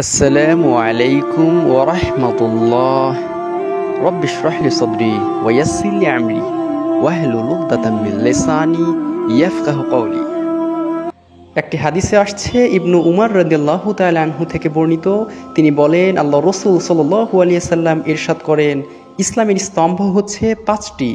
আসসালামু আলাইকুম ওরহমতুল্লাহ রব্বিশ রহলি সদরি ওয়াসিল্লি আমরি ওয়াহলুল উকদাতাম মিন লিসানি ইয়াফকাহু কওলি। একটি হাদিসে আসছে, ইবনু উমার রদিল্লাহু আনহু থেকে বর্ণিত, তিনি বলেন, আল্লাহ রসুল সাল্লু আলিয়াল্লাম ইরশাদ করেন, ইসলামের স্তম্ভ হচ্ছে পাঁচটি।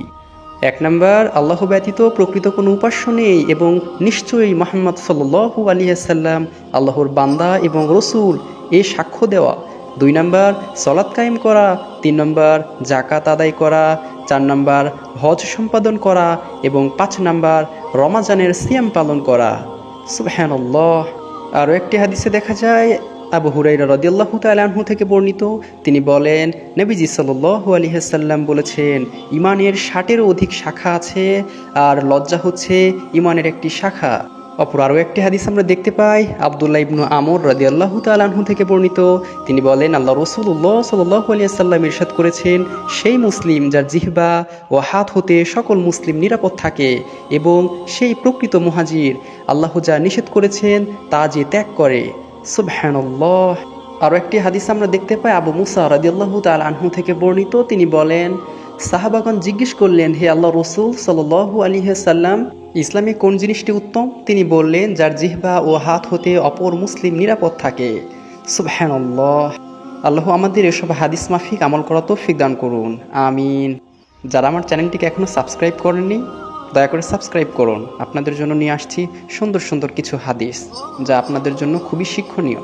এক নম্বর, আল্লাহ ব্যতীত প্রকৃত কোনো উপাস্য নেই এবং নিশ্চয়ই মোহাম্মদ সাল্লু আলিয়াল্লাম আল্লাহর বান্দা এবং রসুল এ সাক্ষ্য দেওয়া, দুই নম্বর সলাৎ কায়েম করা, তিন নম্বর জাকাত আদায় করা, চার নম্বর হজ সম্পাদন করা এবং পাঁচ নম্বর রমাজানের সিয়াম পালন করা। সুবহানাল্লাহ। আরও একটি হাদিসে দেখা যায়, আবু হুরাইরা রদিয়াল্লাহু তালাহু থেকে বর্ণিত, তিনি বলেন, নবীজি সাল্লু আলিহাসাল্লাম বলেছেন, ইমানের ষাটেরও অধিক শাখা আছে, আর লজ্জা হচ্ছে ইমানের একটি শাখা। অপর আরও একটি হাদিস আমরা দেখতে পাই। আবদুল্লাহ ইবনু আমর রাদি আল্লাহ তালাহু থেকে বর্ণিত। তিনি বলেন, আল্লাহ রসুল্লাহ সাল্লাহ আলিয়াল্লাম ইরশাদ করেছেন, সেই মুসলিম যার জিহবা ও হাত হতে সকল মুসলিম নিরাপদ থাকে এবং সেই প্রকৃত মহাজির। আল্লাহ যা নিষেধ করেছেন, তা যে ত্যাগ করে। সুবহানাল্লাহ। আরও একটি হাদিস আমরা দেখতে পাই, আবু মুসা রাদিয়াল্লাহু তাল আনহু থেকে বর্ণিত। তিনি বলেন সাহাবাগন জিজ্ঞেস করলেন, হে আল্লাহ রসুল সাল্লু আলিহাসাল্লাম ইসলামে কোন জিনিসটি উত্তম? তিনি বললেন, যার জিহবা ও হাত হতে অপর মুসলিম নিরাপদ থাকে। সুবহানাল্লাহ। আল্লাহ আমাদের এসব হাদিস মাফিক আমল করা তৌফিক দান করুন। আমিন। যারা আমার চ্যানেলটিকে এখনও সাবস্ক্রাইব করেননি, দয়া করে সাবস্ক্রাইব করুন। আপনাদের জন্য নিয়ে আসছি সুন্দর সুন্দর কিছু হাদিস, যা আপনাদের জন্য খুবই শিক্ষণীয়।